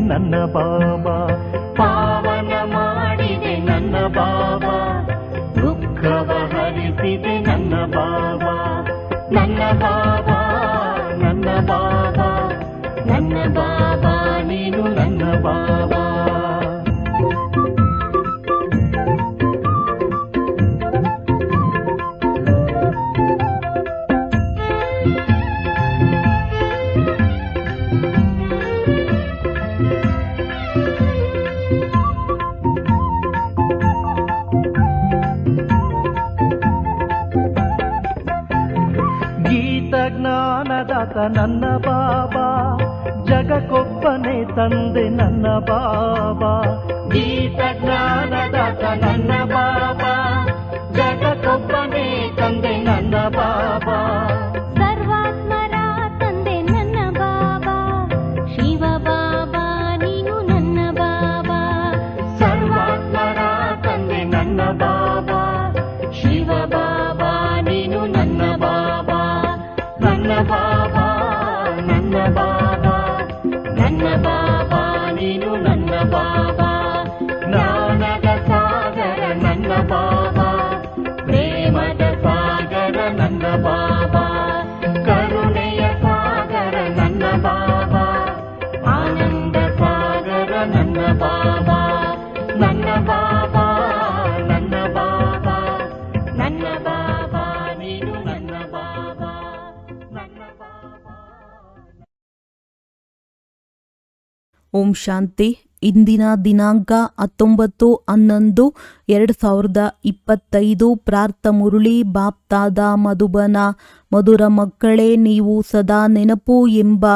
ನನ್ನ ಬಾಬಾ ತಾತ ನನ್ನ ಬಾಬಾ ಜಗಕ್ಕೊಬ್ಬನೇ ತಂದೆ ನನ್ನ ಬಾಬಾ ಗೀತ ಜ್ಞಾನದಾತ ನನ್ನ ಬಾ ಓಂ ಶಾಂತಿ. ಇಂದಿನ ದಿನಾಂಕ ಹತ್ತೊಂಬತ್ತು ಹನ್ನೊಂದು ಎರಡು ಸಾವಿರದ ಇಪ್ಪತ್ತೈದು. ಪ್ರಾರ್ಥ ಮುರುಳಿ, ಬಾಪ್ತಾದ ಮಧುಬನ. ಮಧುರ ಮಕ್ಕಳೇ, ನೀವು ಸದಾ ನೆನಪು ಎಂಬ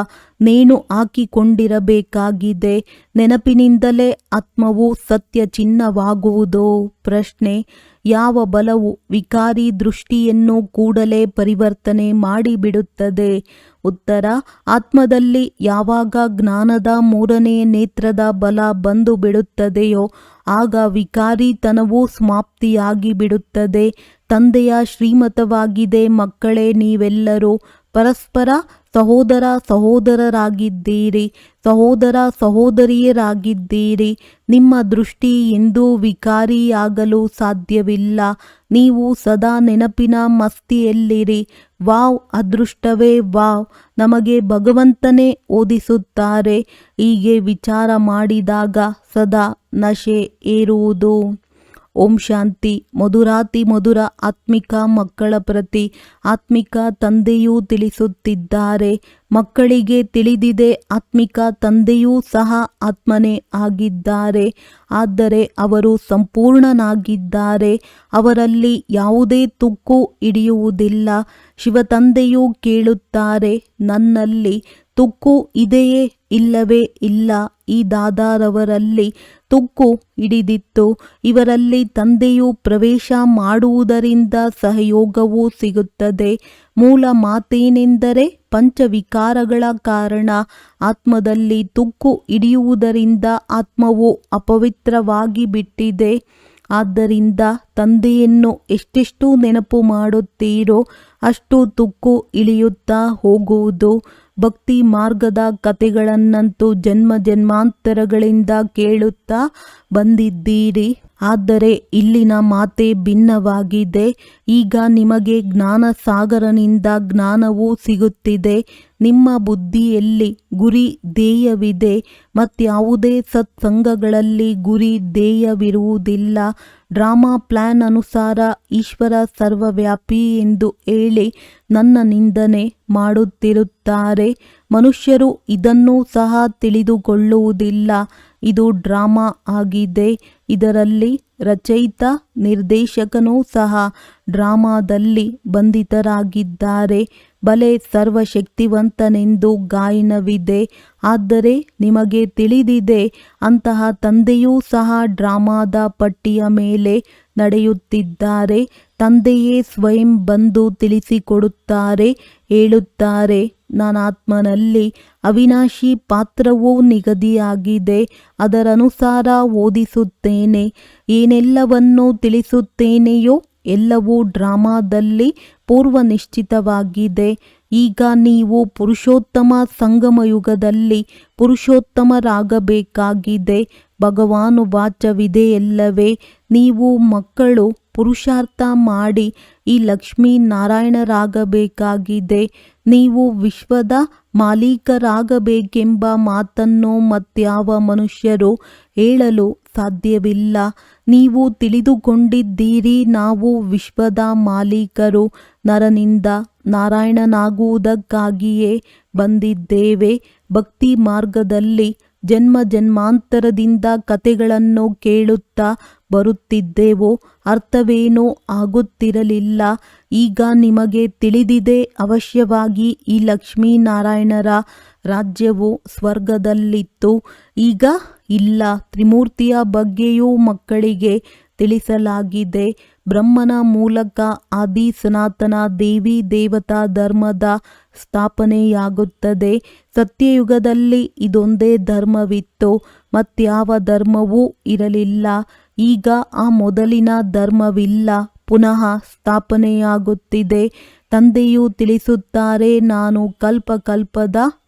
ನೇಣು ಹಾಕಿಕೊಂಡಿರಬೇಕಾಗಿದೆ. ನೆನಪಿನಿಂದಲೇ ಆತ್ಮವು ಸತ್ಯ ಚಿನ್ನವಾಗುವುದು. ಪ್ರಶ್ನೆ ಯಾವ ಬಲವು ವಿಕಾರಿ ದೃಷ್ಟಿಯನ್ನು ಕೂಡಲೇ ಪರಿವರ್ತನೆ ಮಾಡಿಬಿಡುತ್ತದೆ? ಉತ್ತರ, ಆತ್ಮದಲ್ಲಿ ಯಾವಾಗ ಜ್ಞಾನದ ಮೂರನೇ ನೇತ್ರದ ಬಲ ಬಂದು ಬಿಡುತ್ತದೆಯೋ ಆಗ ವಿಕಾರಿತನವು ಸಮಾಪ್ತಿಯಾಗಿ ಬಿಡುತ್ತದೆ ತಂದೆಯ ಶ್ರೀಮತವಾಗಿದೆ ಮಕ್ಕಳೇ, ನೀವೆಲ್ಲರೂ ಪರಸ್ಪರ ಸಹೋದರ ಸಹೋದರರಾಗಿದ್ದೀರಿ, ಸಹೋದರ ಸಹೋದರಿಯರಾಗಿದ್ದೀರಿ. ನಿಮ್ಮ ದೃಷ್ಟಿ ಎಂದೂ ವಿಕಾರಿಯಾಗಲು ಸಾಧ್ಯವಿಲ್ಲ. ನೀವು ಸದಾ ನೆನಪಿನ ಮಸ್ತಿಯಲ್ಲಿರಿ. Wow, ಅದೃಷ್ಟವೇ wow. ನಮಗೆ ಭಗವಂತನೇ ಓದಿಸುತ್ತಾರೆ. ಹೀಗೆ ವಿಚಾರ ಮಾಡಿದಾಗ ಸದಾ ನಶೆ ಏರುವುದು. ಓಂ ಶಾಂತಿ. ಮಧುರಾತಿ ಮಧುರ ಆತ್ಮಿಕ ಮಕ್ಕಳ ಪ್ರತಿ. ಆತ್ಮಿಕ ತಂದೆಯೂ ತಿಳಿಸುತ್ತಿದ್ದಾರೆ. ಮಕ್ಕಳಿಗೆ ತಿಳಿದಿದೆ ಆತ್ಮಿಕ ತಂದೆಯೂ ಸಹ ಆತ್ಮನೇ ಆಗಿದ್ದಾರೆ. ಆದರೆ ಅವರು ಸಂಪೂರ್ಣನಾಗಿದ್ದಾರೆ. ಅವರಲ್ಲಿ ಯಾವುದೇ ತುಕ್ಕು ಹಿಡಿಯುವುದಿಲ್ಲ. ಶಿವತಂದೆಯೂ ಕೇಳುತ್ತಾರೆ, ನನ್ನಲ್ಲಿ ತುಕ್ಕು ಇದೆಯೇ ಇಲ್ಲವೇ ಇಲ್ಲ. ಈ ದಾದಾರವರಲ್ಲಿ ತುಕ್ಕು ಹಿಡಿದಿತ್ತು. ಇವರಲ್ಲಿ ತಂದೆಯು ಪ್ರವೇಶ ಮಾಡುವುದರಿಂದ ಸಹಯೋಗವೂ ಸಿಗುತ್ತದೆ. ಮೂಲ ಮಾತೇನೆಂದರೆ ಪಂಚವಿಕಾರಗಳ ಕಾರಣ. ಆತ್ಮದಲ್ಲಿ ತುಕ್ಕು ಹಿಡಿಯುವುದರಿಂದ ಆತ್ಮವು ಅಪವಿತ್ರವಾಗಿ ಬಿಟ್ಟಿದೆ. ಆದ್ದರಿಂದ ತಂದೆಯನ್ನು ಎಷ್ಟೆಷ್ಟು ನೆನಪು ಮಾಡುತ್ತೀರೋ ಅಷ್ಟು ತುಕ್ಕು ಇಳಿಯುತ್ತಾ ಹೋಗುವುದು. ಭಕ್ತಿ ಮಾರ್ಗದ ಕತೆಗಳನ್ನಂತೂ ಜನ್ಮ ಜನ್ಮಾಂತರಗಳಿಂದ ಕೇಳುತ್ತಾ ಬಂದಿದ್ದೀರಿ. ಆದರೆ ಇಲ್ಲಿನ ಮಾತೆ ಭಿನ್ನವಾಗಿದೆ. ಈಗ ನಿಮಗೆ ಜ್ಞಾನ ಸಾಗರನಿಂದ ಜ್ಞಾನವೂ ಸಿಗುತ್ತಿದೆ. ನಿಮ್ಮ ಬುದ್ಧಿಯಲ್ಲಿ ಗುರಿ ಧ್ಯೇಯವಿದೆ ಮತ್ಯಾವುದೇ ಸತ್ಸಂಗಗಳಲ್ಲಿ ಗುರಿ ಧ್ಯೇಯವಿರುವುದಿಲ್ಲ ಡ್ರಾಮಾ ಪ್ಲಾನ್ ಅನುಸಾರ ಈಶ್ವರ ಸರ್ವವ್ಯಾಪಿ ಎಂದು ಹೇಳಿ ನನ್ನ ನಿಂದನೆ ಮಾಡುತ್ತಿರುತ್ತಾರೆ. ಮನುಷ್ಯರು ಇದನ್ನೂ ಸಹ ತಿಳಿದುಕೊಳ್ಳುವುದಿಲ್ಲ. ಇದು ಡ್ರಾಮಾ ಆಗಿದೆ. ಇದರಲ್ಲಿ ರಚಯಿತ ನಿರ್ದೇಶಕನೂ ಸಹ ಡ್ರಾಮಾದಲ್ಲಿ ಬಂಧಿತರಾಗಿದ್ದಾರೆ. ಬಲೆ ಸರ್ವಶಕ್ತಿವಂತನೆಂದು ಗಾಯನವಿದೆ. ಆದರೆ ನಿಮಗೆ ತಿಳಿದಿದೆ, ಅಂತಹ ತಂದೆಯೂ ಸಹ ಡ್ರಾಮಾದ ಪಟ್ಟಿಯ ಮೇಲೆ ನಡೆಯುತ್ತಿದ್ದಾರೆ. ತಂದೆಯೇ ಸ್ವಯಂ ಬಂದು ತಿಳಿಸಿಕೊಡುತ್ತಾರೆ, ಹೇಳುತ್ತಾರೆ, ನಾನಾತ್ಮನಲ್ಲಿ ಅವಿನಾಶಿ ಪಾತ್ರವೂ ನಿಗದಿಯಾಗಿದೆ, ಅದರನುಸಾರ ಓದಿಸುತ್ತೇನೆ. ಏನೆಲ್ಲವನ್ನೂ ತಿಳಿಸುತ್ತೇನೆಯೋ ಎಲ್ಲವೂ ಡ್ರಾಮಾದಲ್ಲಿ ಪೂರ್ವ ನಿಶ್ಚಿತವಾಗಿದೆ ಈಗ ನೀವು ಪುರುಷೋತ್ತಮ ಸಂಗಮ ಯುಗದಲ್ಲಿ ಪುರುಷೋತ್ತಮರಾಗಬೇಕಾಗಿದೆ. ಭಗವಾನು ವಾಚವಿದೆಯಲ್ಲವೇ ನೀವು ಮಕ್ಕಳು ಪುರುಷಾರ್ಥ ಮಾಡಿ ಈ ಲಕ್ಷ್ಮೀ ನಾರಾಯಣರಾಗಬೇಕಾಗಿದೆ ನೀವು ವಿಶ್ವದ ಮಾಲೀಕರಾಗಬೇಕೆಂಬ ಮಾತನ್ನು ಮತ್ಯಾವ ಮನುಷ್ಯರು ಹೇಳಲು ಸಾಧ್ಯವಿಲ್ಲ. ನೀವು ತಿಳಿದುಕೊಂಡಿದ್ದೀರಿ, ನಾವು ವಿಶ್ವದ ಮಾಲೀಕರು. ನರನಿಂದ ನಾರಾಯಣನಾಗುವುದಕ್ಕಾಗಿಯೇ ಬಂದಿದ್ದೇವೆ. ಭಕ್ತಿ ಮಾರ್ಗದಲ್ಲಿ ಜನ್ಮ ಜನ್ಮಾಂತರದಿಂದ ಕತೆಗಳನ್ನು ಕೇಳುತ್ತಾ ಬರುತ್ತಿದ್ದೆವು, ಅರ್ಥವೇನೂ ಆಗುತ್ತಿರಲಿಲ್ಲ. ಈಗ ನಿಮಗೆ ತಿಳಿದಿದೆ, ಅವಶ್ಯವಾಗಿ ಈ ಲಕ್ಷ್ಮೀನಾರಾಯಣರ ರಾಜ್ಯವು ಸ್ವರ್ಗದಲ್ಲಿತ್ತು. ಈಗ ಇಲ್ಲ. ತ್ರಿಮೂರ್ತಿಯ ಬಗ್ಗೆಯೂ ಮಕ್ಕಳಿಗೆ ತಿಳಿಸಲಾಗಿದೆ. ಬ್ರಹ್ಮನ ಮೂಲಕ ಆದಿ ಸನಾತನ ದೇವಿ ದೇವತಾ ಧರ್ಮದ ಸ್ಥಾಪನೆಯಾಗುತ್ತದೆ. ಸತ್ಯಯುಗದಲ್ಲಿ ಇದೊಂದೇ ಧರ್ಮವಿತ್ತು. ಮತ್ಯಾವ ಧರ್ಮವೂ ಇರಲಿಲ್ಲ. ಈಗ ಆ ಮೊದಲಿನ ಧರ್ಮವಿಲ್ಲ. ಪುನಃ ಸ್ಥಾಪನೆಯಾಗುತ್ತಿದೆ. ತಂದೆಯು ತಿಳಿಸುತ್ತಾರೆ, ನಾನು ಕಲ್ಪಕಲ್ಪದ ಸಂಗಮ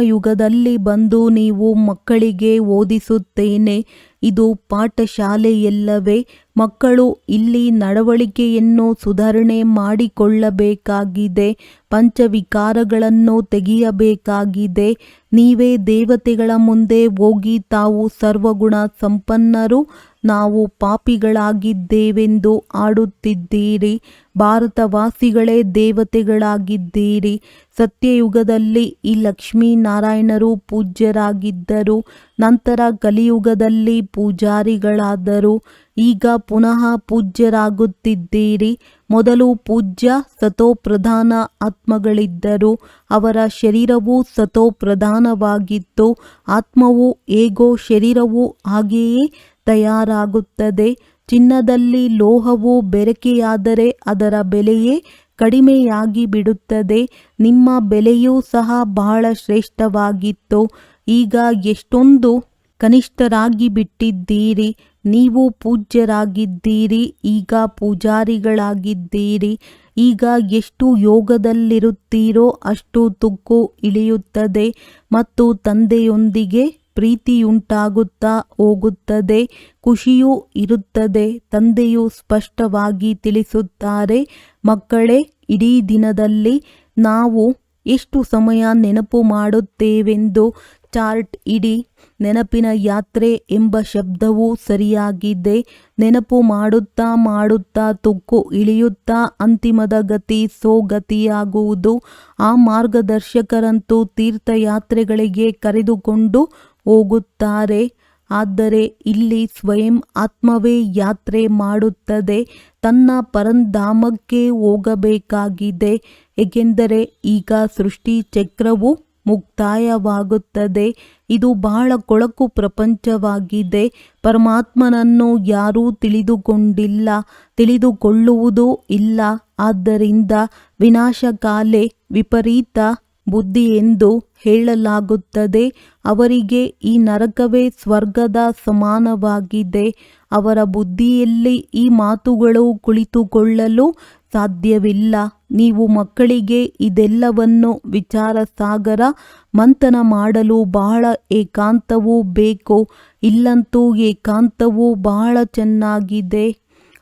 ಯುಗದಲ್ಲಿ ಬಂದು ನೀವು ಮಕ್ಕಳಿಗೆ ಓದಿಸುತ್ತೇನೆ. ಇದು ಪಾಠಶಾಲೆಯಲ್ಲವೇ. ಮಕ್ಕಳು ಇಲ್ಲಿ ನಡವಳಿಕೆಯನ್ನು ಸುಧಾರಣೆ ಮಾಡಿಕೊಳ್ಳಬೇಕಾಗಿದೆ. ಪಂಚವಿಕಾರಗಳನ್ನು ತೆಗೆಯಬೇಕಾಗಿದೆ. ನೀವೇ ದೇವತೆಗಳ ಮುಂದೆ ಹೋಗಿ ತಾವು ಸರ್ವಗುಣ ಸಂಪನ್ನರು. ನಾವು ಪಾಪಿಗಳಾಗಿದ್ದೇವೆಂದು ಆಡುತ್ತಿದ್ದೀರಿ. ಭಾರತವಾಸಿಗಳೇ ದೇವತೆಗಳಾಗಿದ್ದೀರಿ. ಸತ್ಯಯುಗದಲ್ಲಿ ಈ ಲಕ್ಷ್ಮೀನಾರಾಯಣರು ಪೂಜ್ಯರಾಗಿದ್ದರು. ನಂತರ ಕಲಿಯುಗದಲ್ಲಿ ಪೂಜಾರಿಗಳಾದರು. ಈಗ ಪುನಃ ಪೂಜ್ಯರಾಗುತ್ತಿದ್ದೀರಿ. ಮೊದಲು ಪೂಜ್ಯ ಸತೋಪ್ರಧಾನ ಆತ್ಮಗಳಿದ್ದರು. ಅವರ ಶರೀರವು ಸತೋಪ್ರಧಾನವಾಗಿತ್ತು. ಆತ್ಮವು ಹೇಗೋ ಶರೀರವು ಹಾಗೆಯೇ ತಯಾರಾಗುತ್ತದೆ. ಚಿನ್ನದಲ್ಲಿ ಲೋಹವು ಬೆರಕೆಯಾದರೆ ಅದರ ಬೆಲೆಯೇ ಕಡಿಮೆಯಾಗಿ ಬಿಡುತ್ತದೆ. ನಿಮ್ಮ ಬೆಲೆಯೂ ಸಹ ಬಹಳ ಶ್ರೇಷ್ಠವಾಗಿತ್ತು. ಈಗ ಎಷ್ಟೊಂದು ಕನಿಷ್ಠರಾಗಿ ಬಿಟ್ಟಿದ್ದೀರಿ. ನೀವು ಪೂಜ್ಯರಾಗಿದ್ದೀರಿ. ಈಗ ಪೂಜಾರಿಗಳಾಗಿದ್ದೀರಿ. ಈಗ ಎಷ್ಟು ಯೋಗದಲ್ಲಿರುತ್ತೀರೋ ಅಷ್ಟು ತುಕ್ಕು ಇಳಿಯುತ್ತದೆ ಮತ್ತು ತಂದೆಯೊಂದಿಗೆ ಪ್ರೀತಿಯುಂಟಾಗುತ್ತಾ ಹೋಗುತ್ತದೆ, ಖುಷಿಯೂ ಇರುತ್ತದೆ. ತಂದೆಯು ಸ್ಪಷ್ಟವಾಗಿ ತಿಳಿಸುತ್ತಾರೆ, ಮಕ್ಕಳೇ, ಇಡೀ ದಿನದಲ್ಲಿ ನಾವು ಎಷ್ಟು ಸಮಯ ನೆನಪು ಮಾಡುತ್ತೇವೆಂದು ಚಾರ್ಟ್ ಇಡಿ. ನೆನಪಿನ ಯಾತ್ರೆ ಎಂಬ ಶಬ್ದವು ಸರಿಯಾಗಿದೆ. ನೆನಪು ಮಾಡುತ್ತಾ ಮಾಡುತ್ತಾ ತುಕ್ಕು ಇಳಿಯುತ್ತಾ ಅಂತಿಮದ ಗತಿ ಸೋಗತಿಯಾಗುವುದು ಆ ಮಾರ್ಗದರ್ಶಕರಂತೂ ತೀರ್ಥಯಾತ್ರೆಗಳಿಗೆ ಕರೆದುಕೊಂಡು ಹೋಗುತ್ತಾರೆ. ಆದರೆ ಇಲ್ಲಿ ಸ್ವಯಂ ಆತ್ಮವೇ ಯಾತ್ರೆ ಮಾಡುತ್ತದೆ. ತನ್ನ ಪರಂಧಾಮಕ್ಕೆ ಹೋಗಬೇಕಾಗಿದೆ. ಏಕೆಂದರೆ ಈಗ ಸೃಷ್ಟಿ ಚಕ್ರವು ಮುಕ್ತಾಯವಾಗುತ್ತದೆ. ಇದು ಬಹಳ ಕೊಳಕು ಪ್ರಪಂಚವಾಗಿದೆ. ಪರಮಾತ್ಮನನ್ನು ಯಾರೂ ತಿಳಿದುಕೊಂಡಿಲ್ಲ, ತಿಳಿದುಕೊಳ್ಳುವುದೂ ಇಲ್ಲ. ಆದ್ದರಿಂದ ವಿನಾಶಕಾಲೆ ವಿಪರೀತ ಬುದ್ಧಿ ಎಂದು ಹೇಳಲಾಗುತ್ತದೆ. ಅವರಿಗೆ ಈ ನರಕವೇ ಸ್ವರ್ಗದ ಸಮಾನವಾಗಿದೆ. ಅವರ ಬುದ್ಧಿಯಲ್ಲಿ ಈ ಮಾತುಗಳು ಕುಳಿತುಕೊಳ್ಳಲು ಸಾಧ್ಯವಿಲ್ಲ. ನೀವು ಮಕ್ಕಳಿಗೆ ಇದೆಲ್ಲವನ್ನು ವಿಚಾರ ಸಾಗರ ಮಂಥನ ಮಾಡಲು ಬಹಳ ಏಕಾಂತವೂ ಬೇಕು. ಇಲ್ಲಂತೂ ಏಕಾಂತವು ಬಹಳ ಚೆನ್ನಾಗಿದೆ.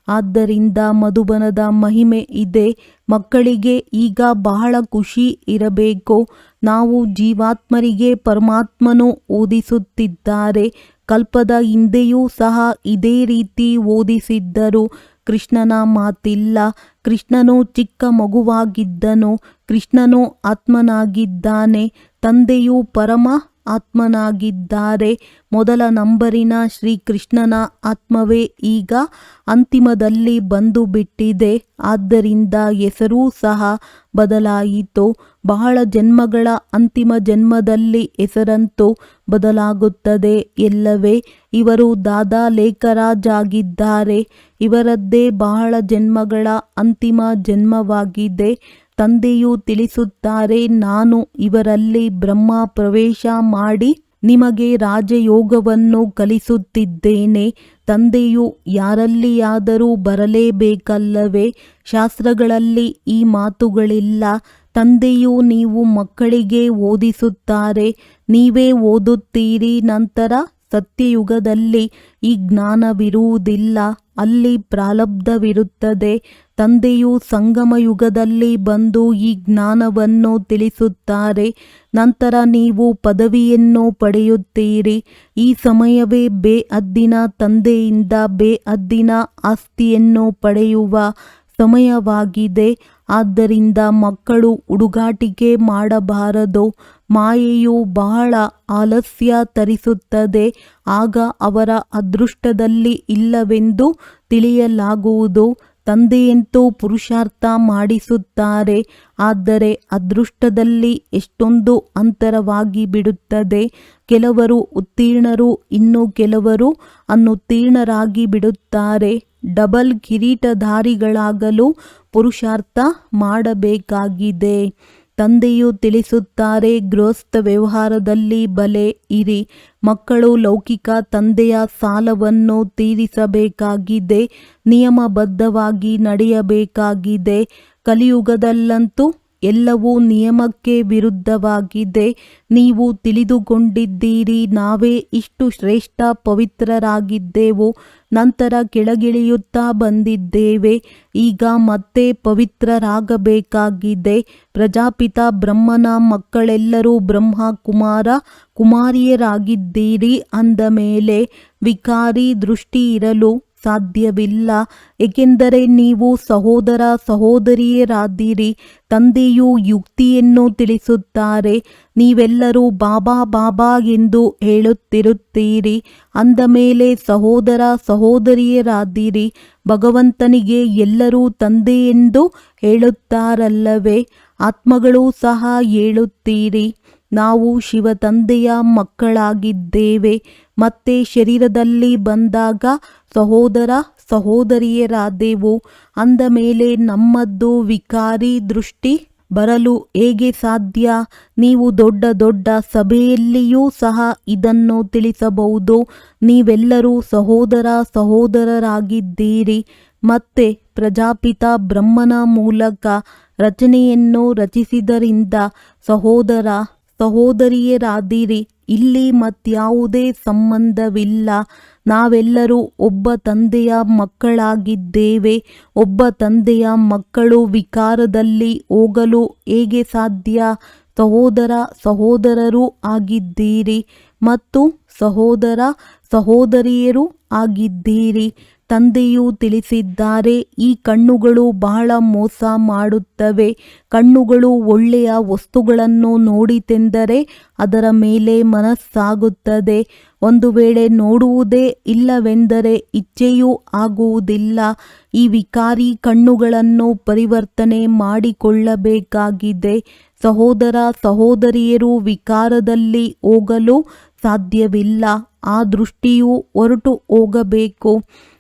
ಆದ್ದರಿಂದ ಮಧುಬನದ ಮಹಿಮೆ ಇದೆ. ಮಕ್ಕಳಿಗೆ ಈಗ ಬಹಳ ಖುಷಿ ಇರಬೇಕು. ನಾವು ಜೀವಾತ್ಮರಿಗೆ ಪರಮಾತ್ಮನು ಓದಿಸುತ್ತಿದ್ದಾರೆ. ಕಲ್ಪದ ಹಿಂದೆಯೂ ಸಹ ಇದೇ ರೀತಿ ಓದಿಸಿದ್ದರು. ಕೃಷ್ಣನ ಮಾತಿಲ್ಲ. ಕೃಷ್ಣನು ಚಿಕ್ಕ ಮಗುವಾಗಿದ್ದನು. ಕೃಷ್ಣನು ಆತ್ಮನಾಗಿದ್ದಾನೆ. ತಂದೆಯು ಪರಮ ಆತ್ಮನಾಗಿದ್ದಾರೆ. ಮೊದಲ ನಂಬರಿನ ಶ್ರೀಕೃಷ್ಣನ ಆತ್ಮವೇ ಈಗ ಅಂತಿಮದಲ್ಲಿ ಬಂದು ಬಿಟ್ಟಿದೆ ಆದ್ದರಿಂದ ಹೆಸರೂ ಸಹ ಬದಲಾಯಿತು. ಬಹಳ ಜನ್ಮಗಳ ಅಂತಿಮ ಜನ್ಮದಲ್ಲಿ ಹೆಸರಂತೂ ಬದಲಾಗುತ್ತದೆ ಎಲ್ಲವೇ. ಇವರು ದಾದಾ ಲೇಖರಾಜ್ ಆಗಿದ್ದಾರೆ ಇವರದ್ದೇ ಬಹಳ ಜನ್ಮಗಳ ಅಂತಿಮ ಜನ್ಮವಾಗಿದೆ. ತಂದೆಯು ತಿಳಿಸುತ್ತಾರೆ, ನಾನು ಇವರಲ್ಲಿ ಬ್ರಹ್ಮ ಪ್ರವೇಶ ಮಾಡಿ ನಿಮಗೆ ರಾಜಯೋಗವನ್ನು ಕಲಿಸುತ್ತಿದ್ದೇನೆ. ತಂದೆಯು ಯಾರಲ್ಲಿಯಾದರೂ ಬರಲೇಬೇಕಲ್ಲವೇ? ಶಾಸ್ತ್ರಗಳಲ್ಲಿ ಈ ಮಾತುಗಳಿಲ್ಲ. ತಂದೆಯು ನೀವು ಮಕ್ಕಳಿಗೆ ಓದಿಸುತ್ತಾರೆ. ನೀವೇ ಓದುತ್ತೀರಿ. ನಂತರ ಸತ್ಯಯುಗದಲ್ಲಿ ಈ ಜ್ಞಾನವಿರುವುದಿಲ್ಲ. ಅಲ್ಲಿ ಪ್ರಾರಬ್ಧವಿರುತ್ತದೆ ತಂದೆಯು ಸಂಗಮಯುಗದಲ್ಲಿ ಬಂದು ಈ ಜ್ಞಾನವನ್ನು ತಿಳಿಸುತ್ತಾರೆ. ನಂತರ ನೀವು ಪದವಿಯನ್ನು ಪಡೆಯುತ್ತೀರಿ. ಈ ಸಮಯವೇ ಬೇ ಅದ್ದಿನ ತಂದೆಯಿಂದ ಬೇ ಅದ್ದಿನ ಆಸ್ತಿಯನ್ನು ಪಡೆಯುವ ಸಮಯವಾಗಿದೆ. ಆದ್ದರಿಂದ ಮಕ್ಕಳು ಹುಡುಗಾಟಿಕೆ ಮಾಡಬಾರದು. ಮಾಯೆಯು ಬಹಳ ಆಲಸ್ಯ ತರಿಸುತ್ತದೆ. ಆಗ ಅವರ ಅದೃಷ್ಟದಲ್ಲಿ ಇಲ್ಲವೆಂದು ತಿಳಿಯಲಾಗುವುದು. ತಂದೆಯಂತೂ ಪುರುಷಾರ್ಥ ಮಾಡಿಸುತ್ತಾರೆ, ಆದರೆ ಅದೃಷ್ಟದಲ್ಲಿ ಎಷ್ಟೊಂದು ಅಂತರವಾಗಿ ಬಿಡುತ್ತದೆ. ಕೆಲವರು ಉತ್ತೀರ್ಣರು, ಇನ್ನು ಕೆಲವರು ಅನುತ್ತೀರ್ಣರಾಗಿ ಬಿಡುತ್ತಾರೆ. ಡಬಲ್ ಕಿರೀಟಧಾರಿಗಳಾಗಲು ಪುರುಷಾರ್ಥ ಮಾಡಬೇಕಾಗಿದೆ. ತಂದೆಯು ತಿಳಿಸುತ್ತಾರೆ ಗೃಹಸ್ಥ ವ್ಯವಹಾರದಲ್ಲಿ ಬಲೆ ಇರಿ. ಮಕ್ಕಳು ಲೌಕಿಕ ತಂದೆಯ ಸಾಲವನ್ನು ತೀರಿಸಬೇಕಾಗಿದೆ ನಿಯಮಬದ್ಧವಾಗಿ ನಡೆಯಬೇಕಾಗಿದೆ. ಕಲಿಯುಗದಲ್ಲಂತೂ ಎಲ್ಲವೂ ನಿಯಮಕ್ಕೆ ವಿರುದ್ಧವಾಗಿದೆ. ನೀವು ತಿಳಿದುಕೊಂಡಿದ್ದೀರಿ, ನಾವೇ ಇಷ್ಟು ಶ್ರೇಷ್ಠ ಪವಿತ್ರರಾಗಿದ್ದೆವು. ನಂತರ ಕೆಳಗಿಳಿಯುತ್ತಾ ಬಂದಿದ್ದೇವೆ. ಈಗ ಮತ್ತೆ ಪವಿತ್ರರಾಗಬೇಕಾಗಿದೆ. ಪ್ರಜಾಪಿತ ಬ್ರಹ್ಮನ ಮಕ್ಕಳೆಲ್ಲರೂ ಬ್ರಹ್ಮ ಕುಮಾರ ಕುಮಾರಿಯರಾಗಿದ್ದೀರಿ ಅಂದ ಮೇಲೆ ವಿಕಾರಿ ದೃಷ್ಟಿ ಇರಲು ಸಾಧ್ಯವಿಲ್ಲ. ಏಕೆಂದರೆ ನೀವು ಸಹೋದರ ಸಹೋದರಿಯರಾದಿರಿ ತಂದೆಯು ಯುಕ್ತಿಯನ್ನು ತಿಳಿಸುತ್ತಾರೆ. ನೀವೆಲ್ಲರೂ ಬಾಬಾ ಬಾಬಾ ಎಂದು ಹೇಳುತ್ತಿರುತ್ತೀರಿ. ಅಂದ ಮೇಲೆ ಸಹೋದರ ಸಹೋದರಿಯರಾದಿರಿ ಭಗವಂತನಿಗೆ ಎಲ್ಲರೂ ತಂದೆ ಎಂದು ಹೇಳುತ್ತಾರಲ್ಲವೇ? ಆತ್ಮಗಳು ಸಹ ಹೇಳುತ್ತೀರಿ. ನಾವು ಶಿವ ತಂದೆಯ ಮಕ್ಕಳಾಗಿದ್ದೇವೆ. ಮತ್ತೆ ಶರೀರದಲ್ಲಿ ಬಂದಾಗ ಸಹೋದರ ಸಹೋದರಿಯರಾದೆವು ಅಂದ ಮೇಲೆ ನಮ್ಮದ್ದು ವಿಕಾರಿ ದೃಷ್ಟಿ ಬರಲು ಹೇಗೆ ಸಾಧ್ಯ? ನೀವು ದೊಡ್ಡ ದೊಡ್ಡ ಸಭೆಯಲ್ಲಿಯೂ ಸಹ ಇದನ್ನು ತಿಳಿಸಬಹುದು. ನೀವೆಲ್ಲರೂ ಸಹೋದರ ಸಹೋದರರಾಗಿದ್ದೀರಿ. ಮತ್ತೆ ಪ್ರಜಾಪಿತ ಬ್ರಹ್ಮನ ಮೂಲಕ ರಚನೆಯನ್ನು ರಚಿಸಿದರಿಂದ ಸಹೋದರ ಸಹೋದರಿಯರಾದಿರಿ. ಇಲ್ಲಿ ಮತ್ಯಾವುದೇ ಸಂಬಂಧವಿಲ್ಲ. ನಾವೆಲ್ಲರೂ ಒಬ್ಬ ತಂದೆಯ ಮಕ್ಕಳಾಗಿದ್ದೇವೆ. ಒಬ್ಬ ತಂದೆಯ ಮಕ್ಕಳು ವಿಕಾರದಲ್ಲಿ ಹೋಗಲು ಹೇಗೆ ಸಾಧ್ಯ? ಸಹೋದರ, ಸಹೋದರರು ಆಗಿದ್ದೀರಿ ಮತ್ತು ಸಹೋದರ, ಸಹೋದರಿಯರು ಆಗಿದ್ದೀರಿ. ತಂದೆಯು ತಿಳಿಸಿದ್ದಾರೆ, ಈ ಕಣ್ಣುಗಳು ಬಹಳ ಮೋಸ ಮಾಡುತ್ತವೆ. ಕಣ್ಣುಗಳು ಒಳ್ಳೆಯ ವಸ್ತುಗಳನ್ನು ನೋಡಿತೆಂದರೆ ಅದರ ಮೇಲೆ ಮನಸ್ಸಾಗುತ್ತದೆ. ಒಂದು ವೇಳೆ ನೋಡುವುದೇ ಇಲ್ಲವೆಂದರೆ ಇಚ್ಛೆಯೂ ಆಗುವುದಿಲ್ಲ. ಈ ವಿಕಾರಿ ಕಣ್ಣುಗಳನ್ನು ಪರಿವರ್ತನೆ ಮಾಡಿಕೊಳ್ಳಬೇಕಾಗಿದೆ. ಸಹೋದರ ಸಹೋದರಿಯರು ವಿಕಾರದಲ್ಲಿ ಹೋಗಲು ಸಾಧ್ಯವಿಲ್ಲ. ಆ ದೃಷ್ಟಿಯು ಹೊರಟು ಹೋಗಬೇಕು.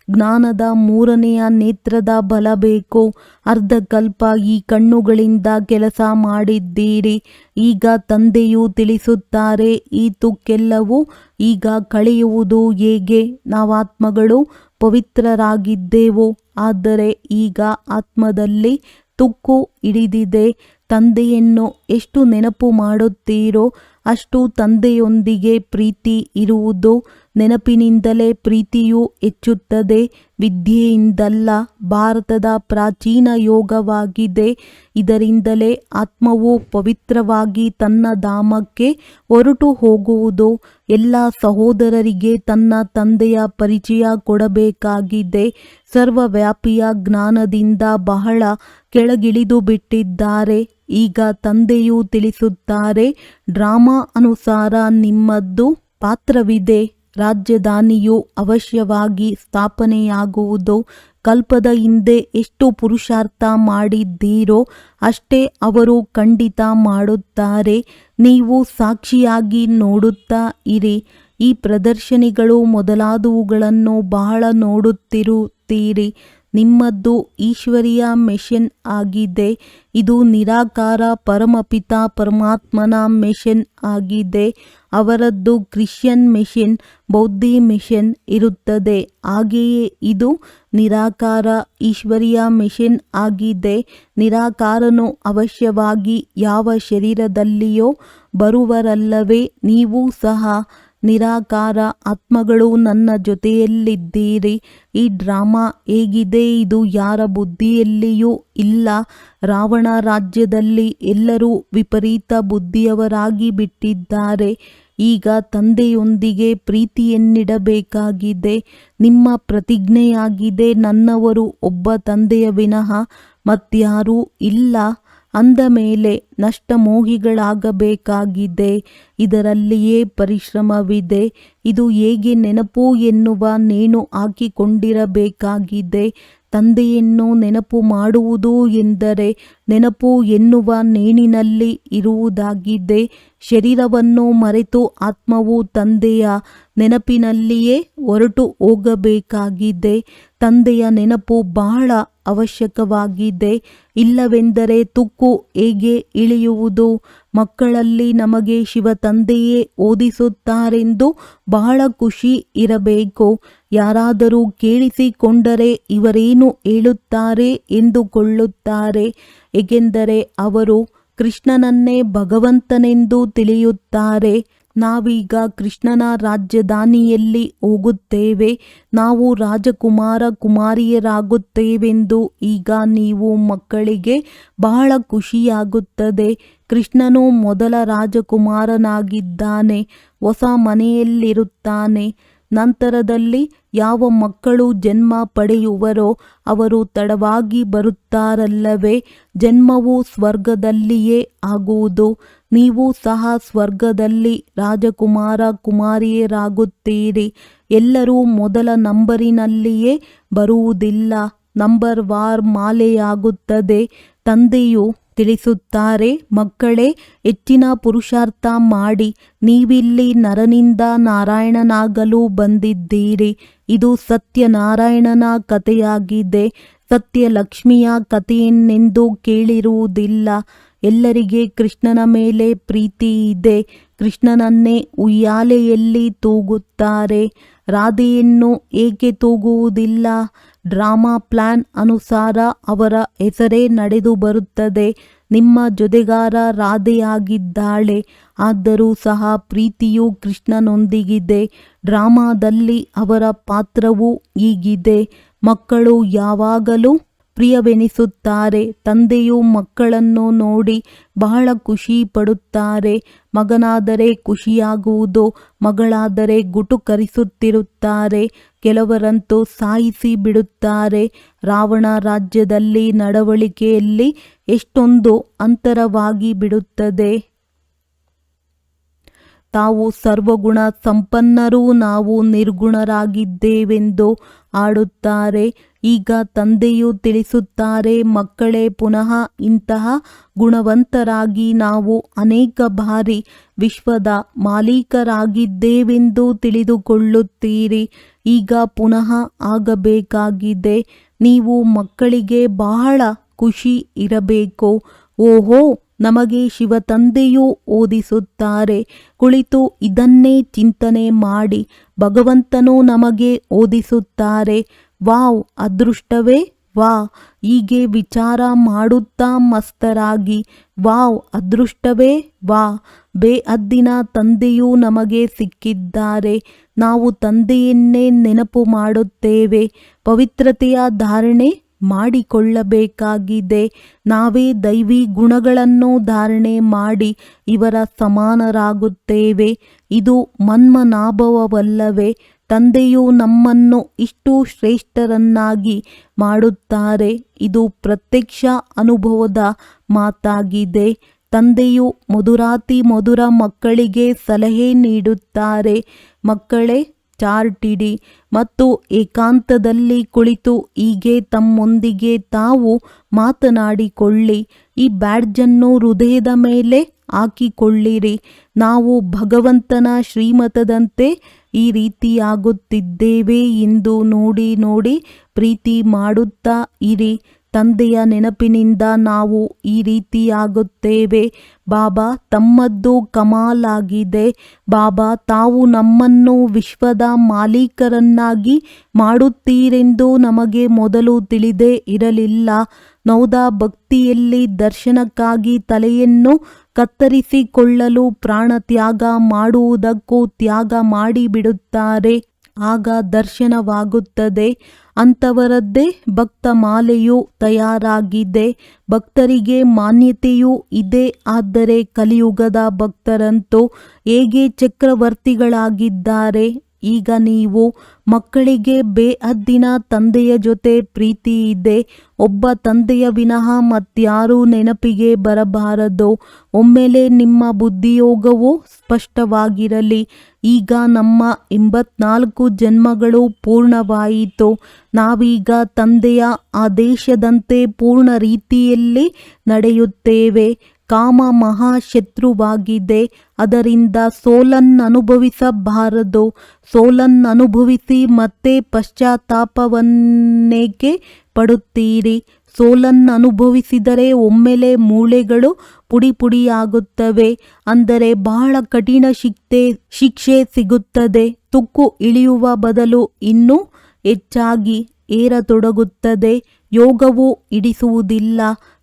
ಜ್ಞಾನದ ಮೂರನೆಯ ನೇತ್ರದ ಬಲ ಬೇಕು. ಅರ್ಧಕಲ್ಪ ಈ ಕಣ್ಣುಗಳಿಂದ ಕೆಲಸ ಮಾಡಿದ್ದೀರಿ. ಈಗ ತಂದೆಯು ತಿಳಿಸುತ್ತಾರೆ ಈ ತುಕ್ಕೆಲ್ಲವೂ ಈಗ ಕಳೆಯುವುದು ಹೇಗೆ? ನಾವಾತ್ಮಗಳು ಪವಿತ್ರರಾಗಿದ್ದೆವು. ಆದರೆ ಈಗ ಆತ್ಮದಲ್ಲಿ ತುಕ್ಕು ಹಿಡಿದಿದೆ. ತಂದೆಯನ್ನು ಎಷ್ಟು ನೆನಪು ಮಾಡುತ್ತೀರೋ ಅಷ್ಟು ತಂದೆಯೊಂದಿಗೆ ಪ್ರೀತಿ ಇರುವುದು. ನೆನಪಿನಿಂದಲೇ ಪ್ರೀತಿಯು ಹೆಚ್ಚುತ್ತದೆ, ವಿದ್ಯೆಯಿಂದಲ್ಲ ಭಾರತದ ಪ್ರಾಚೀನ ಯೋಗವಾಗಿದೆ. ಇದರಿಂದಲೇ ಆತ್ಮವು ಪವಿತ್ರವಾಗಿ ತನ್ನ ಧಾಮಕ್ಕೆ ಹೊರಟು ಹೋಗುವುದು. ಎಲ್ಲ ಸಹೋದರರಿಗೆ ತನ್ನ ತಂದೆಯ ಪರಿಚಯ ಕೊಡಬೇಕಾಗಿದೆ. ಸರ್ವವ್ಯಾಪಿಯ ಜ್ಞಾನದಿಂದ ಬಹಳ ಕೆಳಗಿಳಿದು ಬಿಟ್ಟಿದ್ದಾರೆ. ಈಗ ತಂದೆಯು ತಿಳಿಸುತ್ತಾರೆ, ಡ್ರಾಮಾ ಅನುಸಾರ ನಿಮ್ಮದ್ದು ಪಾತ್ರವಿದೆ. ರಾಜಧಾನಿಯು ಅವಶ್ಯವಾಗಿ ಸ್ಥಾಪನೆಯಾಗುವುದು, ಕಲ್ಪದ ಹಿಂದೆ ಎಷ್ಟು ಪುರುಷಾರ್ಥ ಮಾಡಿದ್ದೀರೋ, ಅಷ್ಟೇ ಅವರು ಖಂಡಿತ ಮಾಡುತ್ತಾರೆ. ನೀವು ಸಾಕ್ಷಿಯಾಗಿ ನೋಡುತ್ತಾ ಇರಿ. ಈ ಪ್ರದರ್ಶನಿಗಳು ಮೊದಲಾದವುಗಳನ್ನು ಬಹಳ ನೋಡುತ್ತಿರುತ್ತೀರಿ. ನಿಮ್ಮದ್ದು ಈಶ್ವರೀಯ ಮೆಷಿನ್ ಆಗಿದೆ. ಇದು ನಿರಾಕಾರ ಪರಮಪಿತ ಪರಮಾತ್ಮನ ಮೆಷಿನ್ ಆಗಿದೆ. ಅವರದ್ದು ಕ್ರಿಶ್ಚಿಯನ್ ಮೆಷಿನ್, ಬೌದ್ಧಿ ಮಿಷನ್ ಇರುತ್ತದೆ. ಹಾಗೆಯೇ ಇದು ನಿರಾಕಾರ ಈಶ್ವರೀಯ ಮೆಷಿನ್ ಆಗಿದೆ. ನಿರಾಕಾರನು ಅವಶ್ಯವಾಗಿ ಯಾವ ಶರೀರದಲ್ಲಿಯೋ ಬರುವರಲ್ಲವೇ, ನೀವು ಸಹ ನಿರಾಕಾರ ಆತ್ಮಗಳು ನನ್ನ ಜೊತೆಯಲ್ಲಿದ್ದೀರಿ. ಈ ಡ್ರಾಮಾ ಹೇಗಿದೆ? ಇದು ಯಾರ ಬುದ್ಧಿಯಲ್ಲಿಯೂ ಇಲ್ಲ. ರಾವಣ ರಾಜ್ಯದಲ್ಲಿ ಎಲ್ಲರೂ ವಿಪರೀತ ಬುದ್ಧಿಯವರಾಗಿ ಬಿಟ್ಟಿದ್ದಾರೆ. ಈಗ ತಂದೆಯೊಂದಿಗೆ ಪ್ರೀತಿಯನ್ನಿಡಬೇಕಾಗಿದೆ. ನಿಮ್ಮ ಪ್ರತಿಜ್ಞೆಯಾಗಿದೆ, ನನ್ನವರು ಒಬ್ಬ ತಂದೆಯ ವಿನಃ ಮತ್ಯಾರೂ ಇಲ್ಲ. ಅಂದ ಮೇಲೆ ನಷ್ಟಮೋಹಿಗಳಾಗಬೇಕಾಗಿದೆ. ಇದರಲ್ಲಿಯೇ ಪರಿಶ್ರಮವಿದೆ. ಇದು ಹೇಗೆ ನೆನಪು ಎನ್ನುವ ನೇಣು ಹಾಕಿಕೊಂಡಿರಬೇಕಾಗಿದೆ. ತಂದೆಯನ್ನು ನೆನಪು ಮಾಡುವುದು ಎಂದರೆ ನೆನಪು ಎನ್ನುವ ನೇಣಿನಲ್ಲಿ ಇರುವುದಾಗಿದೆ. ಶರೀರವನ್ನು ಮರೆತು ಆತ್ಮವು ತಂದೆಯ ನೆನಪಿನಲ್ಲಿಯೇ ಹೊರಟು ಹೋಗಬೇಕಾಗಿದೆ. ತಂದೆಯ ನೆನಪು ಬಹಳ ಅವಶ್ಯಕವಾಗಿದೆ. ಇಲ್ಲವೆಂದರೆ ತುಕ್ಕು ಹೇಗೆ ಇಳಿಯುವುದು? ಮಕ್ಕಳಲ್ಲಿ ನಮಗೆ ಶಿವ ತಂದೆಯೇ ಓದಿಸುತ್ತಾರೆಂದು ಬಹಳ ಖುಷಿ ಇರಬೇಕು. ಯಾರಾದರೂ ಕೇಳಿಸಿಕೊಂಡರೆ ಇವರೇನು ಹೇಳುತ್ತಾರೆ ಎಂದುಕೊಳ್ಳುತ್ತಾರೆ. ಏಕೆಂದರೆ ಅವರು ಕೃಷ್ಣನನ್ನೇ ಭಗವಂತನೆಂದು ತಿಳಿಯುತ್ತಾರೆ. ನಾವೀಗ ಕೃಷ್ಣನ ರಾಜಧಾನಿಯಲ್ಲಿ ಹೋಗುತ್ತೇವೆ. ನಾವು ರಾಜಕುಮಾರ ಕುಮಾರಿಯರಾಗುತ್ತೇವೆಂದು ಈಗ ನೀವು ಮಕ್ಕಳಿಗೆ ಬಹಳ ಖುಷಿಯಾಗುತ್ತದೆ. ಕೃಷ್ಣನು ಮೊದಲ ರಾಜಕುಮಾರನಾಗಿದ್ದಾನೆ, ಹೊಸ ಮನೆಯಲ್ಲಿರುತ್ತಾನೆ. ನಂತರದಲ್ಲಿ ಯಾವ ಮಕ್ಕಳು ಜನ್ಮ ಪಡೆಯುವರೋ ಅವರು ತಡವಾಗಿ ಬರುತ್ತಾರಲ್ಲವೇ, ಜನ್ಮವು ಸ್ವರ್ಗದಲ್ಲಿಯೇ ಆಗುವುದು. ನೀವು ಸಹ ಸ್ವರ್ಗದಲ್ಲಿ ರಾಜಕುಮಾರ ಕುಮಾರಿಯರಾಗುತ್ತೀರಿ. ಎಲ್ಲರೂ ಮೊದಲ ನಂಬರಿನಲ್ಲಿಯೇ ಬರುವುದಿಲ್ಲ. ನಂಬರ್ ವಾರ್ ಮಾಲೆಯಾಗುತ್ತದೆ. ತಂದೆಯು ತಿಳಿಸುತ್ತಾರೆ, ಮಕ್ಕಳೇ, ಹೆಚ್ಚಿನ ಪುರುಷಾರ್ಥ ಮಾಡಿ. ನೀವಿಲ್ಲಿ ನರನಿಂದ ನಾರಾಯಣನಾಗಲು ಬಂದಿದ್ದೀರಿ. ಇದು ಸತ್ಯನಾರಾಯಣನ ಕಥೆಯಾಗಿದೆ. ಸತ್ಯಲಕ್ಷ್ಮಿಯ ಕಥೆಯನ್ನೆಂದು ಕೇಳಿರುವುದಿಲ್ಲ. ಎಲ್ಲರಿಗೆ ಕೃಷ್ಣನ ಮೇಲೆ ಪ್ರೀತಿ ಇದೆ. ಕೃಷ್ಣನನ್ನೇ ಉಯ್ಯಾಲೆಯಲ್ಲಿ ತೂಗುತ್ತಾರೆ. ರಾಧೆಯನ್ನು ಏಕೆ ತೂಗುವುದಿಲ್ಲ? ಡ್ರಾಮಾ ಪ್ಲಾನ್ ಅನುಸಾರ ಅವರ ಹೆಸರೇ ನಡೆದು ಬರುತ್ತದೆ. ನಿಮ್ಮ ಜೊತೆಗಾರ ರಾಧೆಯಾಗಿದ್ದಾಳೆ. ಆದರೂ ಸಹ ಪ್ರೀತಿಯು ಕೃಷ್ಣನೊಂದಿಗಿದೆ. ಡ್ರಾಮಾದಲ್ಲಿ ಅವರ ಪಾತ್ರವೂ ಹೀಗಿದೆ. ಮಕ್ಕಳು ಯಾವಾಗಲೂ ಪ್ರಿಯವೆನಿಸುತ್ತಾರೆ. ತಂದೆಯು ಮಕ್ಕಳನ್ನು ನೋಡಿ ಬಹಳ ಖುಷಿ ಪಡುತ್ತಾರೆ. ಮಗನಾದರೆ ಖುಷಿಯಾಗುವುದು, ಮಗಳಾದರೆ ಗುಟುಕರಿಸುತ್ತಿರುತ್ತಾರೆ ಕೆಲವರಂತೂ ಸಾಯಿಸಿ ಬಿಡುತ್ತಾರೆ. ರಾವಣ ರಾಜ್ಯದಲ್ಲಿ ನಡವಳಿಕೆಯಲ್ಲಿ ಎಷ್ಟೊಂದು ಅಂತರವಾಗಿ ಬಿಡುತ್ತದೆ. ತಾವು ಸರ್ವಗುಣ ಸಂಪನ್ನರೂ ನಾವು ನಿರ್ಗುಣರಾಗಿದ್ದೇವೆಂದು ಆಡುತ್ತಾರೆ. ಈಗ ತಂದೆಯು ತಿಳಿಸುತ್ತಾರೆ, ಮಕ್ಕಳೇ, ಪುನಃ ಇಂತಹ ಗುಣವಂತರಾಗಿ ನಾವು ಅನೇಕ ಬಾರಿ ವಿಶ್ವದ ಮಾಲೀಕರಾಗಿದ್ದೇವೆಂದು ತಿಳಿದುಕೊಳ್ಳುತ್ತೀರಿ. ಈಗ ಪುನಃ ಆಗಬೇಕಾಗಿದೆ, ನೀವು ಮಕ್ಕಳಿಗೆ ಬಹಳ ಖುಷಿ ಇರಬೇಕು. ಓಹೋ ನಮಗೆ ಶಿವ ತಂದೆಯೂ ಓದಿಸುತ್ತಾರೆ. ಕುಳಿತು ಇದನ್ನೇ ಚಿಂತನೆ ಮಾಡಿ ಭಗವಂತನೂ ನಮಗೆ ಓದಿಸುತ್ತಾರೆ. ವಾವ್, ಅದೃಷ್ಟವೇ? ವಾ ಹೀಗೆ ವಿಚಾರ ಮಾಡುತ್ತಾ ಮಸ್ತರಾಗಿ. ವಾವ್, ಅದೃಷ್ಟವೇ? ವಾ ಬೇ ಅದ್ದಿನ ತಂದೆಯೂ ನಮಗೆ ಸಿಕ್ಕಿದ್ದಾರೆ. ನಾವು ತಂದೆಯನ್ನೇ ನೆನಪು ಮಾಡುತ್ತೇವೆ. ಪವಿತ್ರತೆಯ ಧಾರಣೆ? ಮಾಡಿಕೊಳ್ಳಬೇಕಾಗಿದೆ. ನಾವೇ ದೈವಿ ಗುಣಗಳನ್ನು ಧಾರಣೆ ಮಾಡಿ ಇವರ ಸಮಾನರಾಗುತ್ತೇವೆ. ಇದು ಮನ್ಮನಾಭವವಲ್ಲವೇ ತಂದೆಯು ನಮ್ಮನ್ನು ಇಷ್ಟು ಶ್ರೇಷ್ಠರನ್ನಾಗಿ ಮಾಡುತ್ತಾರೆ. ಇದು ಪ್ರತ್ಯಕ್ಷ ಅನುಭವದ ಮಾತಾಗಿದೆ. ತಂದೆಯು ಮಧುರಾತಿ ಮಧುರ ಮಕ್ಕಳಿಗೆ ಸಲಹೆ ನೀಡುತ್ತಾರೆ. ಮಕ್ಕಳೇ ಚಾರ್ಟಿಡಿ ಮತ್ತು ಏಕಾಂತದಲ್ಲಿ ಕುಳಿತು ಹೀಗೆ ತಮ್ಮೊಂದಿಗೆ ತಾವು ಮಾತನಾಡಿಕೊಳ್ಳಿ, ಈ ಬ್ಯಾಡ್ಜನ್ನು ಹೃದಯದ ಮೇಲೆ ಹಾಕಿಕೊಳ್ಳಿರಿ. ನಾವು ಭಗವಂತನ ಶ್ರೀಮತದಂತೆ ಈ ರೀತಿಯಾಗುತ್ತಿದ್ದೇವೆ ಎಂದು ನೋಡಿ ನೋಡಿ ಪ್ರೀತಿ ಮಾಡುತ್ತಾ ಇರಿ. ತಂದೆಯ ನೆನಪಿನಿಂದ ನಾವು ಈ ರೀತಿಯಾಗುತ್ತೇವೆ. ಬಾಬಾ, ತಮ್ಮದ್ದು ಕಮಾಲಾಗಿದೆ. ಬಾಬಾ, ತಾವು ನಮ್ಮನ್ನು ವಿಶ್ವದ ಮಾಲೀಕರನ್ನಾಗಿ ಮಾಡುತ್ತೀರೆಂದು ನಮಗೆ ಮೊದಲು ತಿಳಿದೇ ಇರಲಿಲ್ಲ. ನೌದಾ ಭಕ್ತಿಯಲ್ಲಿ ದರ್ಶನಕ್ಕಾಗಿ ತಲೆಯನ್ನು ಕತ್ತರಿಸಿಕೊಳ್ಳಲು ಪ್ರಾಣ ತ್ಯಾಗ ಮಾಡುವುದಕ್ಕೂ ತ್ಯಾಗ ಮಾಡಿಬಿಡುತ್ತಾರೆ. ಆಗ ದರ್ಶನವಾಗುತ್ತದೆ. ಅಂಥವರದ್ದೇ ಭಕ್ತ ಮಾಲೆಯು ತಯಾರಾಗಿದೆ. ಭಕ್ತರಿಗೆ ಮಾನ್ಯತೆಯೂ ಇದೆ. ಆದರೆ ಕಲಿಯುಗದ ಭಕ್ತರಂತೂ ಹೇಗೆ ಚಕ್ರವರ್ತಿಗಳಾಗಿದ್ದಾರೆ? ಈಗ ನೀವು ಮಕ್ಕಳಿಗೆ ಬೇಅದ್ದಿನ ತಂದೆಯ ಜೊತೆ ಪ್ರೀತಿ ಇದೆ ಒಬ್ಬ ತಂದೆಯ ವಿನಃ ಮತ್ಯಾರೂ ನೆನಪಿಗೆ ಬರಬಾರದು. ಒಮ್ಮೆಲೆ ನಿಮ್ಮ ಬುದ್ಧಿಯೋಗವು ಸ್ಪಷ್ಟವಾಗಿರಲಿ. ಈಗ ನಮ್ಮ ಎಂಬತ್ನಾಲ್ಕು ಜನ್ಮಗಳು ಪೂರ್ಣವಾಯಿತು. ನಾವೀಗ ತಂದೆಯ ಆದೇಶದಂತೆ ಪೂರ್ಣ ರೀತಿಯಲ್ಲಿ ನಡೆಯುತ್ತೇವೆ. ಕಾಮ ಮಹಾಶತ್ರುವಾಗಿದೆ. ಅದರಿಂದ ಸೋಲನ್ನನುಭವಿಸಬಾರದು. ಸೋಲನ್ನನುಭವಿಸಿ ಮತ್ತೆ ಪಶ್ಚಾತ್ತಾಪವನ್ನೇಕೆ ಪಡುತ್ತೀರಿ? ಸೋಲನ್ನನುಭವಿಸಿದರೆ ಒಮ್ಮೆಲೆ ಮೂಳೆಗಳು ಪುಡಿ ಪುಡಿಯಾಗುತ್ತವೆ ಅಂದರೆ ಬಹಳ ಕಠಿಣ ಶಿಕ್ಷೆ ಶಿಕ್ಷೆ ಸಿಗುತ್ತದೆ. ತುಕ್ಕು ಇಳಿಯುವ ಬದಲು ಇನ್ನೂ ಹೆಚ್ಚಾಗಿ ಏರತೊಡಗುತ್ತದೆ. ಯೋಗವು ಇಡಿಸುವುದಿಲ್ಲ.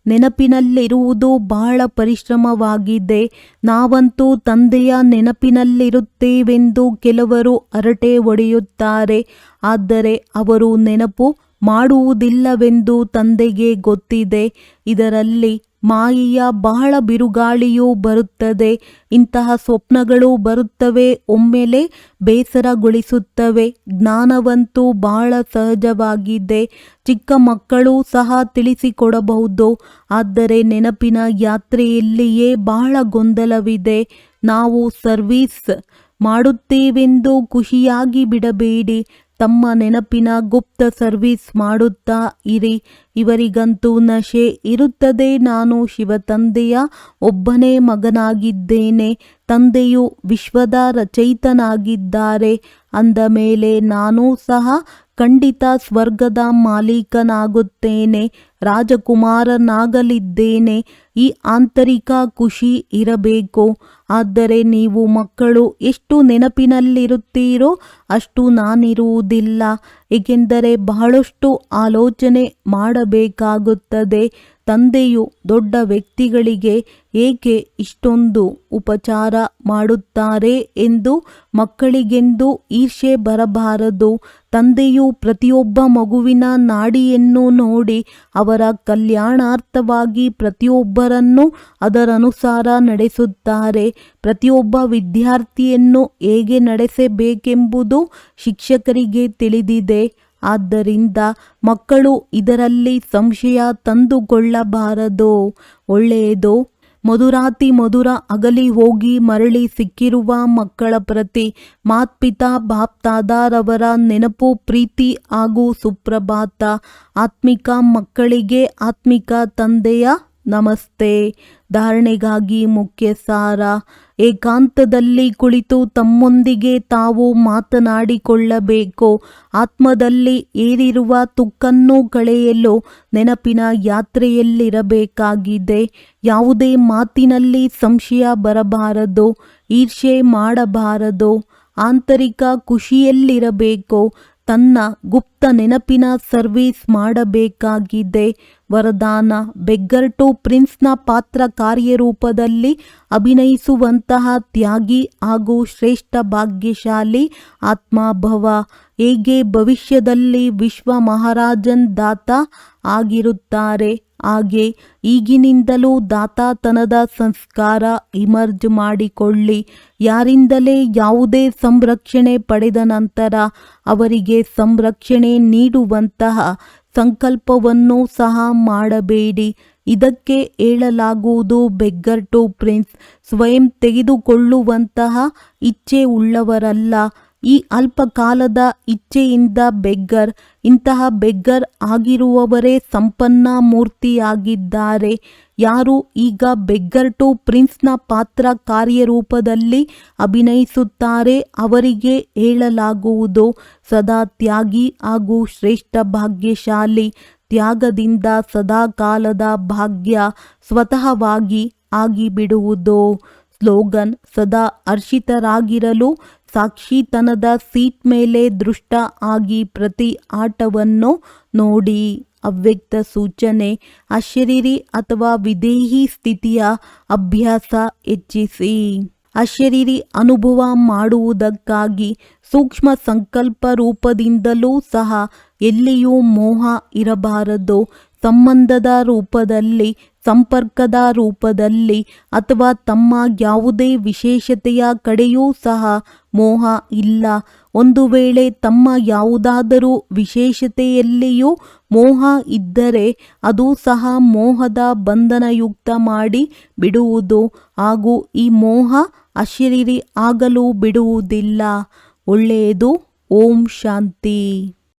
ನೆನಪಿನಲ್ಲಿರುವುದು ಬಹಳ ಪರಿಶ್ರಮವಾಗಿದೆ. ನಾವಂತೂ ತಂದೆಯ ನೆನಪಿನಲ್ಲಿರುತ್ತೇವೆಂದು ಕೆಲವರು ಹರಟೆ ಹೊಡೆಯುತ್ತಾರೆ. ಆದರೆ ಅವರು ನೆನಪು ಮಾಡುವುದಿಲ್ಲವೆಂದು ತಂದೆಗೆ ಗೊತ್ತಿದೆ. ಇದರಲ್ಲಿ ಮಾಯೆಯ ಬಹಳ ಬಿರುಗಾಳಿಯೂ ಬರುತ್ತದೆ, ಇಂತಹ ಸ್ವಪ್ನಗಳು ಬರುತ್ತವೆ, ಒಮ್ಮೆಲೆ ಬೇಸರಗೊಳಿಸುತ್ತವೆ. ಜ್ಞಾನವಂತೂ ಬಹಳ ಸಹಜವಾಗಿದೆ, ಚಿಕ್ಕ ಮಕ್ಕಳು ಸಹ ತಿಳಿಸಿಕೊಡಬಹುದು, ಆದರೆ ನೆನಪಿನ ಯಾತ್ರೆಯಲ್ಲಿಯೇ ಬಹಳ ಗೊಂದಲವಿದೆ. ನಾವು ಸರ್ವೀಸ್ ಮಾಡುತ್ತೇವೆಂದು ಖುಷಿಯಾಗಿ ಬಿಡಬೇಡಿ ತಮ್ಮ ನೆನಪಿನ ಗುಪ್ತ ಸರ್ವಿಸ್ ಮಾಡುತ್ತಾ ಇರಿ. ಇವರಿಗಂತೂ ನಶೆ ಇರುತ್ತದೆ. ನಾನು ಶಿವತಂದೆಯ ಒಬ್ಬನೇ ಮಗನಾಗಿದ್ದೇನೆ. ತಂದೆಯು ವಿಶ್ವದ ರಚಯಿತನಾಗಿದ್ದಾರೆ ಅಂದ ಮೇಲೆ, ನಾನೂ ಸಹ ಖಂಡಿತ ಸ್ವರ್ಗದ ಮಾಲೀಕನಾಗುತ್ತೇನೆ, ರಾಜಕುಮಾರನಾಗಲಿದ್ದೇನೆ. ಈ ಆಂತರಿಕ ಖುಷಿ ಇರಬೇಕು. ಆದರೆ ನೀವು ಮಕ್ಕಳು ಎಷ್ಟು ನೆನಪಿನಲ್ಲಿರುತ್ತೀರೋ ಅಷ್ಟು ನಾನಿರುವುದಿಲ್ಲ. ಏಕೆಂದರೆ ಬಹಳಷ್ಟು ಆಲೋಚನೆ ಮಾಡಬೇಕಾಗುತ್ತದೆ. ತಂದೆಯು ದೊಡ್ಡ ವ್ಯಕ್ತಿಗಳಿಗೆ ಏಕೆ ಇಷ್ಟೊಂದು ಉಪಚಾರ ಮಾಡುತ್ತಾರೆ ಎಂದು ಮಕ್ಕಳಿಗೆಂದು ಈರ್ಷೆ ಬರಬಾರದು. ತಂದೆಯು ಪ್ರತಿಯೊಬ್ಬ ಮಗುವಿನ ನಾಡಿಯನ್ನು ನೋಡಿ ಅವರ ಕಲ್ಯಾಣಾರ್ಥವಾಗಿ ಪ್ರತಿಯೊಬ್ಬರನ್ನು ಅದರನುಸಾರ ನಡೆಸುತ್ತಾರೆ. ಪ್ರತಿಯೊಬ್ಬ ವಿದ್ಯಾರ್ಥಿಯನ್ನು ಹೇಗೆ ನಡೆಸಬೇಕೆಂಬುದು ಶಿಕ್ಷಕರಿಗೆ ತಿಳಿದಿದೆ. ಆದ್ದರಿಂದ ಮಕ್ಕಳು ಇದರಲ್ಲಿ ಸಂಶಯ ತಂದುಕೊಳ್ಳಬಾರದು. ಒಳ್ಳೆಯದು. ಮಧುರಾತಿ ಮಧುರ ಅಗಲಿ ಹೋಗಿ ಮರಳಿ ಸಿಕ್ಕಿರುವ ಮಕ್ಕಳ ಪ್ರತಿ ಮಾತ್ಪಿತಾ ಬಾಪ್ತಾದಾರವರ ನೆನಪು, ಪ್ರೀತಿ ಹಾಗೂ ಸುಪ್ರಭಾತ. ಆತ್ಮಿಕ ಮಕ್ಕಳಿಗೆ ಆತ್ಮಿಕ ತಂದೆಯ ನಮಸ್ತೆ. ಧಾರಣೆಗಾಗಿ ಮುಖ್ಯ ಸಾರ ಏಕಾಂತದಲ್ಲಿ ಕುಳಿತು ತಮ್ಮೊಂದಿಗೆ ತಾವು ಮಾತನಾಡಿಕೊಳ್ಳಬೇಕು. ಆತ್ಮದಲ್ಲಿ ಏರಿರುವ ತುಕ್ಕನ್ನು ಕಳೆಯಲು ನೆನಪಿನ ಯಾತ್ರೆಯಲ್ಲಿರಬೇಕಾಗಿದೆ. ಯಾವುದೇ ಮಾತಿನಲ್ಲಿ ಸಂಶಯ ಬರಬಾರದು ಈರ್ಷೆ ಮಾಡಬಾರದು, ಆಂತರಿಕ ಖುಷಿಯಲ್ಲಿರಬೇಕು. ತನ್ನ ಗುಪ್ತ ನೆನಪಿನ ಸರ್ವಿಸ್ ಮಾಡಬೇಕಾಗಿದೆ. ವರದಾನ, ಬೆಗ್ಗರ್ಟು ಪ್ರಿನ್ಸ್ನ ಪಾತ್ರ ಕಾರ್ಯರೂಪದಲ್ಲಿ ಅಭಿನಯಿಸುವಂತಹ ತ್ಯಾಗಿ ಹಾಗೂ ಶ್ರೇಷ್ಠ ಭಾಗ್ಯಶಾಲಿ ಆತ್ಮಭವ, ಹೇಗೆ ಭವಿಷ್ಯದಲ್ಲಿ ವಿಶ್ವ ಮಹಾರಾಜನ್ ದಾತ ಆಗಿರುತ್ತಾರೆ? ಹಾಗೆ ಈಗಿನಿಂದಲೂ ದಾತಾತನದ ಸಂಸ್ಕಾರ ಇಮರ್ಜ್ ಮಾಡಿಕೊಳ್ಳಿ. ಯಾರಿಂದಲೇ ಯಾವುದೇ ಸಂರಕ್ಷಣೆ ಪಡೆದ ನಂತರ ಅವರಿಗೆ ಸಂರಕ್ಷಣೆ ನೀಡುವಂತಹ ಸಂಕಲ್ಪವನ್ನು ಸಹ ಮಾಡಬೇಡಿ. ಇದಕ್ಕೆ ಹೇಳಲಾಗುವುದು ಬೆಗ್ಗರ್ ಟು ಪ್ರಿನ್ಸ್, ಸ್ವಯಂ ತೆಗೆದುಕೊಳ್ಳುವಂತಹ ಇಚ್ಛೆ ಉಳ್ಳವರಲ್ಲ. ಈ ಅಲ್ಪಕಾಲದ ಇಚ್ಛೆಯಿಂದ ಬೆಗ್ಗರ್, ಇಂತಹ ಬೆಗ್ಗರ್ ಆಗಿರುವವರೇ ಸಂಪನ್ನ ಮೂರ್ತಿಯಾಗಿದ್ದಾರೆ. ಯಾರು ಈಗ ಬೆಗ್ಗರ್ ಟು ಪ್ರಿನ್ಸ್ನ ಪಾತ್ರ ಕಾರ್ಯರೂಪದಲ್ಲಿ ಅಭಿನಯಿಸುತ್ತಾರೆ ಅವರಿಗೆ ಹೇಳಲಾಗುವುದು. ಸದಾ ತ್ಯಾಗಿ ಹಾಗೂ ಶ್ರೇಷ್ಠ ಭಾಗ್ಯಶಾಲಿ, ತ್ಯಾಗದಿಂದ ಸದಾ ಕಾಲದ ಭಾಗ್ಯ ಸ್ವತಃವಾಗಿ ಆಗಿಬಿಡುವುದು. ಸ್ಲೋಗನ್, ಸದಾ ಹರ್ಷಿತರಾಗಿರಲು ಸಾಕ್ಷಿತನದ ಸೀಟ್ ಮೇಲೆ ದೃಷ್ಟ ಆಗಿ ಪ್ರತಿ ಆಟವನ್ನು ನೋಡಿ ಅವ್ಯಕ್ತ ಸೂಚನೆ, ಅಶರೀರಿ ಅಥವಾ ವಿದೇಹಿ ಸ್ಥಿತಿಯ ಅಭ್ಯಾಸ ಹೆಚ್ಚಿಸಿ. ಅಶರೀರಿ ಅನುಭವ ಮಾಡುವುದಕ್ಕಾಗಿ ಸೂಕ್ಷ್ಮ ಸಂಕಲ್ಪ ರೂಪದಿಂದಲೂ ಸಹ ಎಲ್ಲಿಯೂ ಮೋಹ ಇರಬಾರದು. ಸಂಬಂಧದ ರೂಪದಲ್ಲಿ ಸಂಪರ್ಕದ ರೂಪದಲ್ಲಿ ಅಥವಾ ತಮ್ಮ ಯಾವುದೇ ವಿಶೇಷತೆಯ ಕಡೆಯೂ ಸಹ ಮೋಹ ಇಲ್ಲ. ಒಂದು ವೇಳೆ ತಮ್ಮ ಯಾವುದಾದರೂ ವಿಶೇಷತೆಯಲ್ಲಿಯೂ ಮೋಹ ಇದ್ದರೆ ಅದು ಸಹ ಮೋಹದ ಬಂಧನಯುಕ್ತ ಮಾಡಿ ಬಿಡುವುದು. ಹಾಗೂ ಈ ಮೋಹ ಅಶರೀರಿ ಆಗಲು ಬಿಡುವುದಿಲ್ಲ. ಒಳ್ಳೆಯದು. ಓಂ ಶಾಂತಿ.